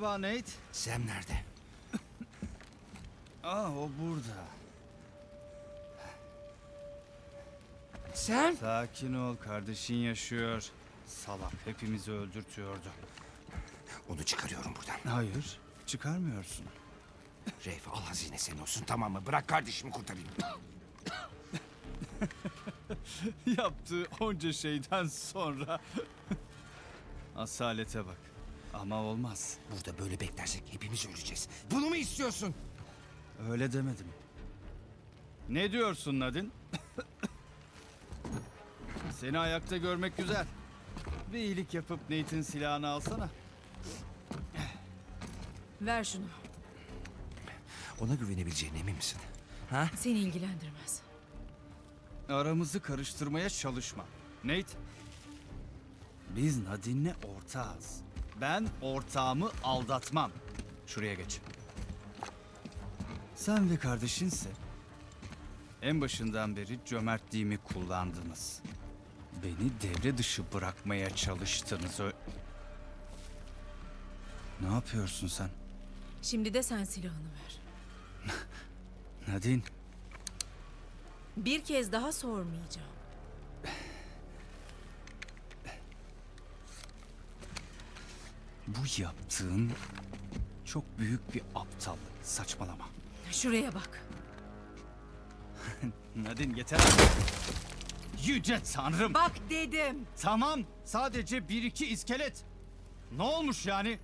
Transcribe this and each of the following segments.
Merhaba Nate. Sam nerede? Aa o burada. Sam? Sakin ol kardeşin yaşıyor. Salak hepimizi öldürtüyordu. Onu çıkarıyorum buradan. Hayır çıkarmıyorsun. Reif al hazine senin olsun tamam mı? Bırak kardeşimi kurtarayım. Yaptığı onca şeyden sonra. Asalete bak. Ama olmaz. Burada böyle beklersek hepimiz öleceğiz. Bunu mu istiyorsun? Öyle demedim. Ne diyorsun Nadin? Seni ayakta görmek güzel. Bir iyilik yapıp Nate'in silahını alsana. Ver şunu. Ona güvenebileceğine emin misin? Ha? Seni ilgilendirmez. Aramızı karıştırmaya çalışma. Nate. Biz Nadine'le ortağız. Ben ortağımı aldatmam. Şuraya geç. Sen ve kardeşinse en başından beri cömertliğimi kullandınız. Beni devre dışı bırakmaya çalıştınız. Ö- ne yapıyorsun sen? Şimdi de sen silahını ver. Nadine, Bir kez daha sormayacağım. Bu yaptığın çok büyük bir aptallık. Saçmalama. Şuraya bak. Nadine yeter. Yüce Tanrım. Bak dedim. Tamam. Sadece bir iki iskelet. Ne olmuş yani?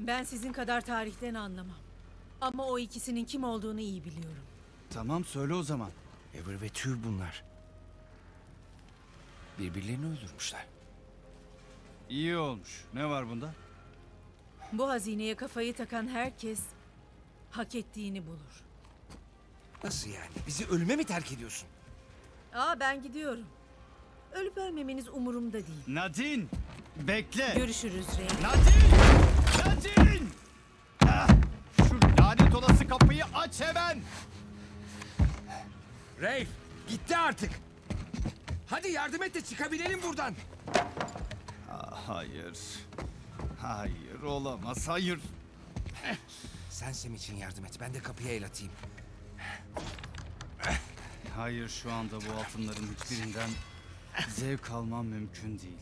Ben sizin kadar tarihten anlamam. Ama o ikisinin kim olduğunu iyi biliyorum. Tamam söyle o zaman. Ever ve Tüv bunlar. Birbirlerini öldürmüşler. İyi olmuş. Ne var bunda? Bu hazineye kafayı takan herkes hak ettiğini bulur. Nasıl yani? Bizi ölüme mi terk ediyorsun? Aa ben gidiyorum. Ölüp ölmemeniz umurumda değil. Nadine! Bekle. Görüşürüz Rey. Nadine! Nadine! Ah, Şu lanet olası kapıyı aç hemen. Reif gitti artık. Hadi yardım et de çıkabilelim buradan. Ah, Hayır. Hayır olamaz. Hayır. Sen Sam için yardım et. Ben de kapıya el atayım. Hayır şu anda bu altınların hiçbirinden zevk almam mümkün değil.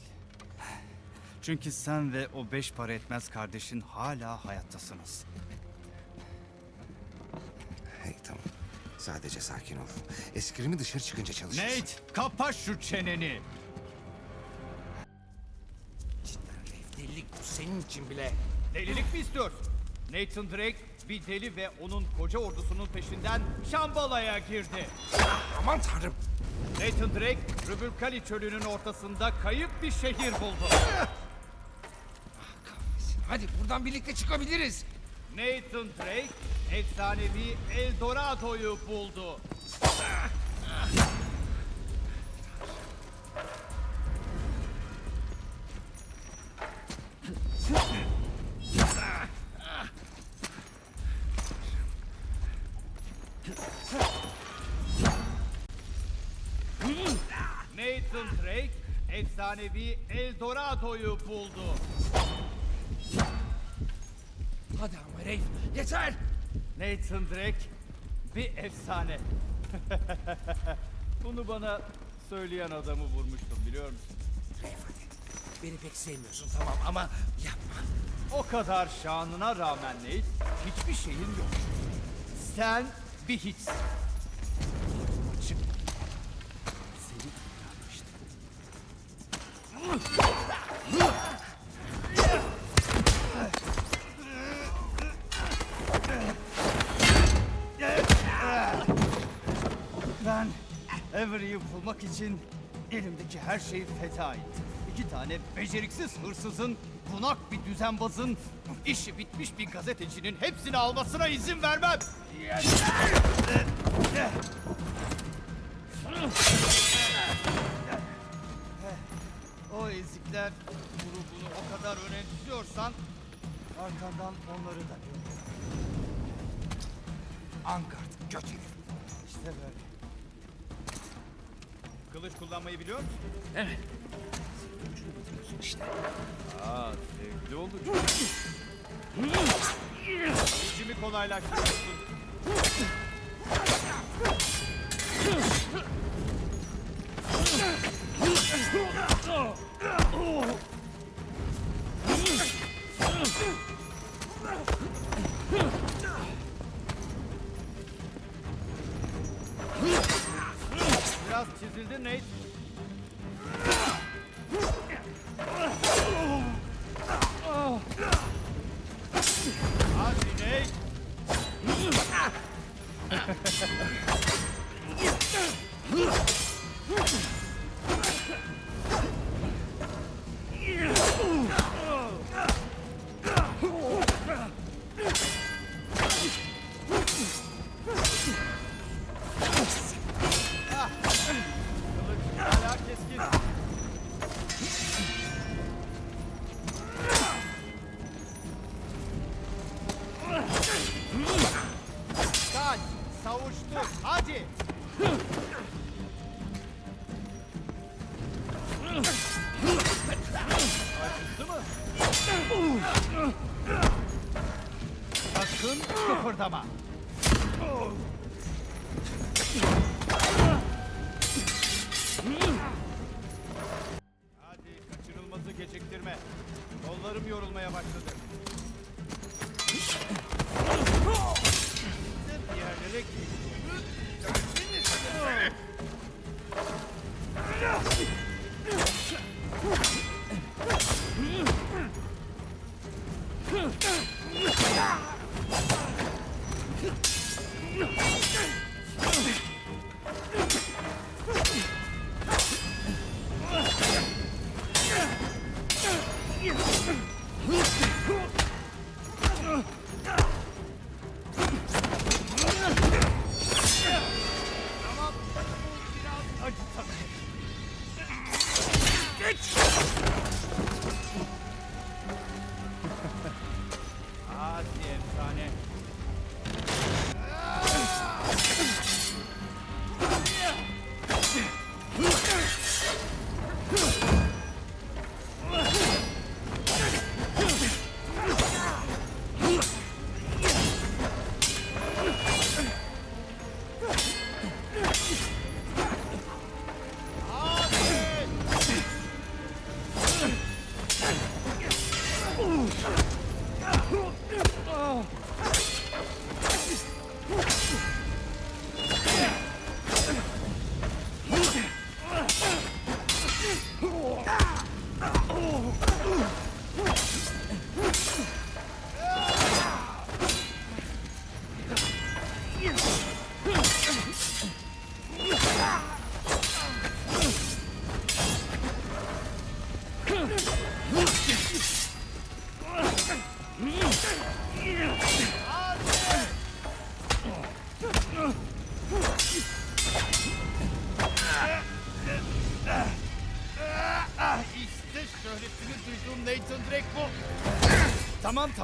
Çünkü sen ve o beş para etmez kardeşin hala hayattasınız. Hey tamam. Sadece sakin ol. Eskrimi dışarı çıkınca çalışırız. Nate kapa şu çeneni. Senin için bile. Delilik mi istiyorsun? Nathan Drake bir deli ve onun koca ordusunun peşinden Şambala'ya girdi. Aman tanrım. Nathan Drake, Rübülkali çölünün ortasında kayıp bir şehir buldu. Hadi buradan birlikte çıkabiliriz. Nathan Drake, efsanevi El Dorado'yu buldu. Efsanevi El Dorado'yu buldu. Hadi ama Reif yeter. Nathan Drake bir efsane. Bunu bana söyleyen adamı vurmuştum biliyor musun? Hadi. Beni pek sevmiyorsun tamam ama yapma. O kadar şanına rağmen Nate hiçbir şeyin yok. Sen bir hiçsin. Bulmak için elimdeki her şeyi feda ettim. İki tane beceriksiz hırsızın, bunak bir düzenbazın, işi bitmiş bir gazetecinin hepsini almasına izin vermem. O ezikler grubunu o kadar önemsiyorsan arkandan onları da gör. Ankart göt herif. İşte böyle. Kılıç kullanmayı biliyor musun? Evet. Ucunu batırıyorsun işte. Aa, zevkli olacak. İşimi kolaylaştırıyorsun. Çizildin Nate.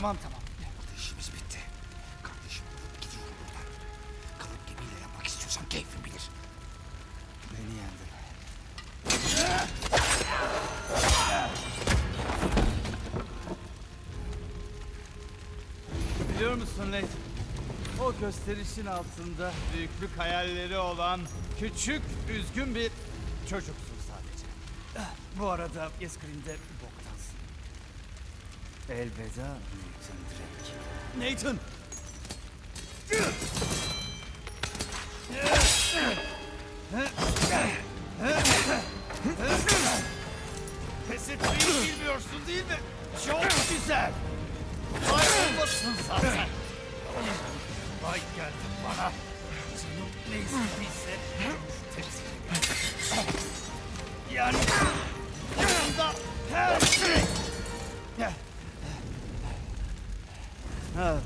Tamam tamam. Burada işimiz bitti. Kardeşim gidiyorum buradan. Kalıp gemiyle yapmak istiyorsan keyfin bilir. Beni yendin. Biliyor musun Nate? O gösterişin altında büyüklük hayalleri olan küçük, üzgün bir çocuksun sadece. Bu arada Eskrim'de. Elveda Nathan Drake. Nathan! Pes etmeyi bilmiyorsun değil mi? Çok güzel. Vay olmasın zaten. Vay geldi bana. Canım ne istediyse Yani Ha,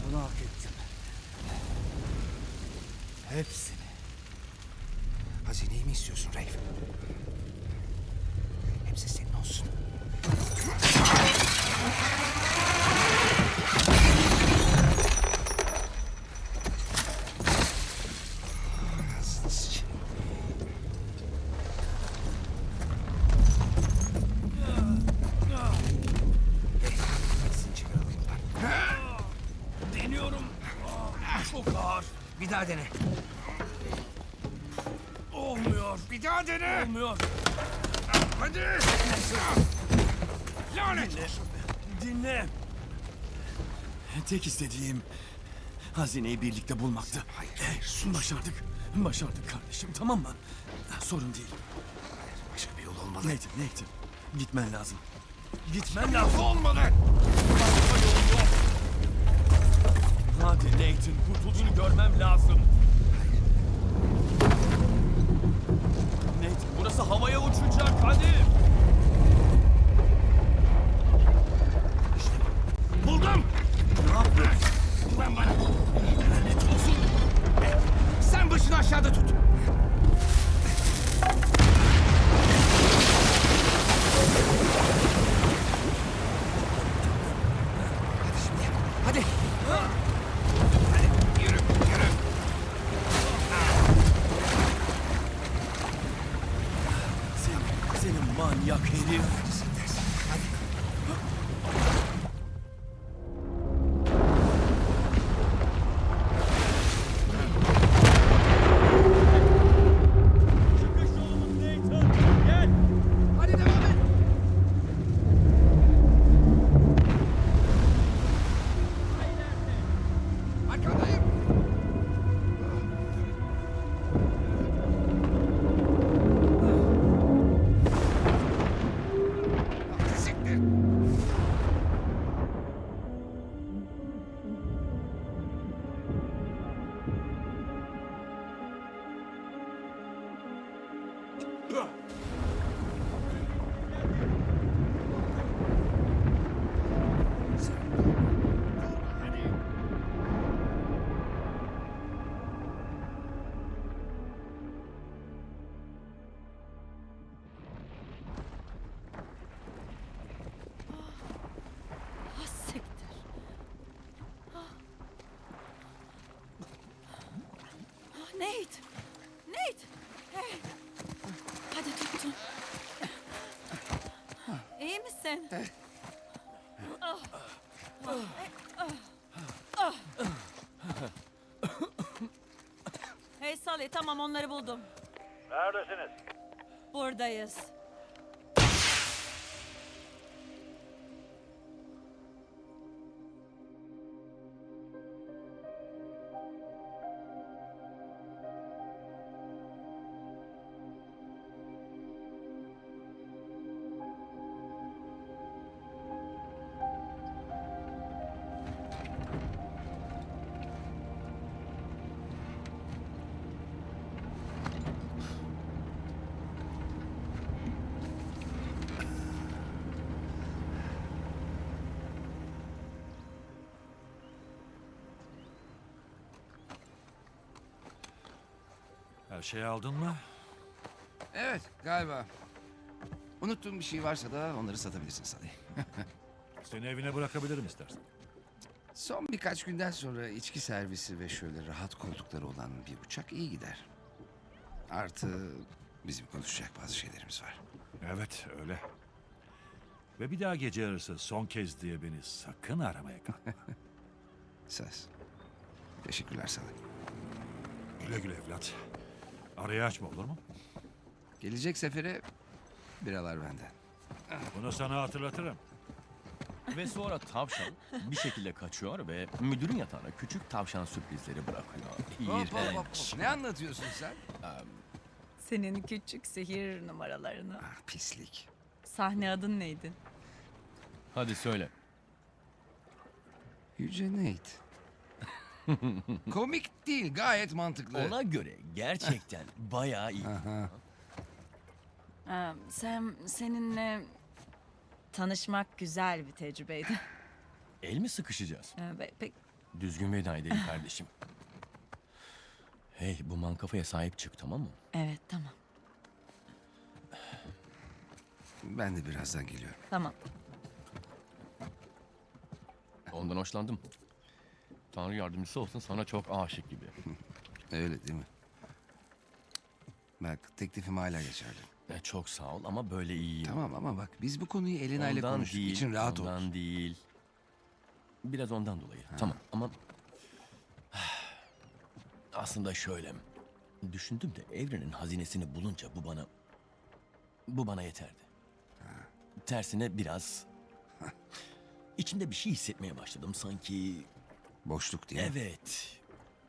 Olmuyor. Bir daha dene. Olmuyor. Bir daha dene. Olmuyor. Hadi. Lanet olsun. Dinle. Tek istediğim hazineyi birlikte bulmaktı. Hayır, hayır, Başardık. Başardık kardeşim tamam mı? Sorun değil. Başka bir yol olmalı. Nathan, Nathan. Gitmen lazım. Gitmen lazım. Olmalı. Hadi Nathan, kurtulduğunu görmem lazım. Nathan, burası havaya uçacak. Hadi. Buldum. Ne yapıyorsun? Güven bana. Lanet olsun. Sen başını aşağıda tut. Ah Ah. Ah. Hey Sally tamam onları buldum. Neredesiniz? Buradayız. Her şeyi aldın mı? Evet galiba. Unuttuğum bir şey varsa da onları satabilirsin Salih. Seni evine bırakabilirim istersen. Son birkaç günden sonra içki servisi ve şöyle rahat koltukları olan bir uçak iyi gider. Artı bizim konuşacak bazı şeylerimiz var. Evet öyle. Ve bir daha gece yarısı son kez diye beni sakın aramaya kalkma. Söz. Teşekkürler Salih. güle güle evlat. Arayı açma olur mu? Gelecek sefere biralar benden. Bunu sana hatırlatırım. Ve sonra tavşan bir şekilde kaçıyor ve müdürün yatağına küçük tavşan sürprizleri bırakıyor. Hop, hop, hop, İğrenç. hop. Ne anlatıyorsun sen? Senin küçük sihir numaralarını. Ah, pislik. Sahne adın neydi? Hadi söyle. Yüce Nate. Komik değil gayet mantıklı. Ona göre gerçekten bayağı iyi. Ee, Sam, seninle tanışmak güzel bir tecrübeydi. El mi sıkışacağız? Ee, pe- pek Düzgün veda edelim kardeşim. Hey bu mankafaya sahip çık tamam mı? evet tamam. Ben de birazdan geliyorum. Tamam. Ondan hoşlandım. Tanrı yardımcısı olsun sana çok aşık gibi. Öyle değil mi? Bak teklifim hala geçerli. E, çok sağ ol ama böyle iyiyim. Tamam ama bak biz bu konuyu Elena ile Ondan konuştuk. değil, İçin rahat ondan olsun. değil. Biraz ondan dolayı. Tamam ama Aslında şöyle. Düşündüm de evrenin hazinesini bulunca bu bana... Bu bana yeterdi. Tersine biraz... içimde bir şey hissetmeye başladım sanki... Boşluk diye. Evet.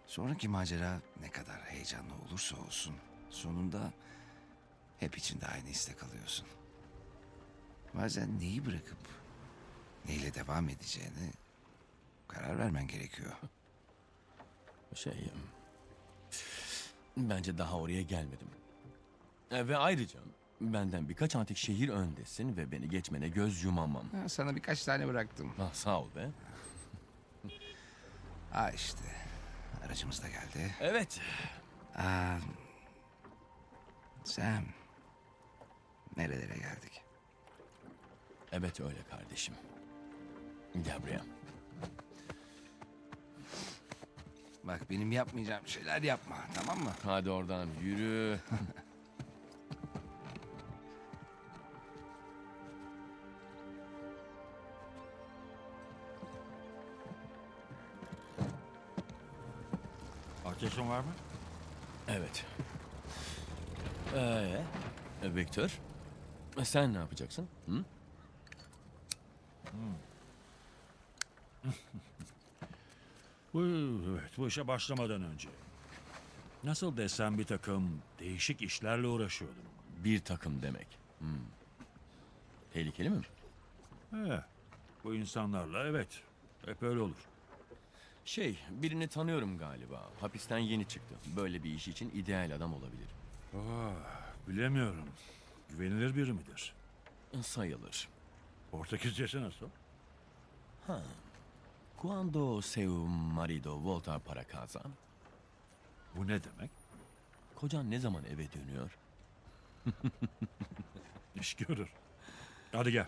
Sonraki macera ne kadar heyecanlı olursa olsun sonunda hep içinde aynı istek alıyorsun. Bazen neyi bırakıp neyle devam edeceğini karar vermen gerekiyor. Şey... Bence daha oraya gelmedim. E, Ve ayrıca benden birkaç antik şehir öndesin ve beni geçmene göz yumamam. Ha, sana birkaç tane bıraktım. Ah, sağ ol be. Ha işte aracımız da geldi. Evet. Aa, Sam nerelere geldik? Evet öyle kardeşim. Gel buraya. Bak benim yapmayacağım şeyler yapma tamam mı? Hadi oradan yürü. Ateşin var mı? Evet. Ee, Victor, sen ne yapacaksın? Hı? Bu, evet, bu işe başlamadan önce. Nasıl desem bir takım değişik işlerle uğraşıyordum. Bir takım demek. Hmm. Tehlikeli mi? He, bu insanlarla evet, hep öyle olur. Şey, birini tanıyorum galiba. Hapisten yeni çıktı. Böyle bir iş için ideal adam olabilir. Bilemiyorum. Güvenilir biri midir? Sayılır. Portekizcesi nasıl? Cuando seu marido volta para casa? Bu ne demek? Kocan ne zaman eve dönüyor? İş görür. Hadi gel.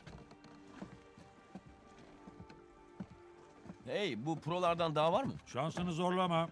Hey, bu prolardan daha var mı? Şansını zorlama.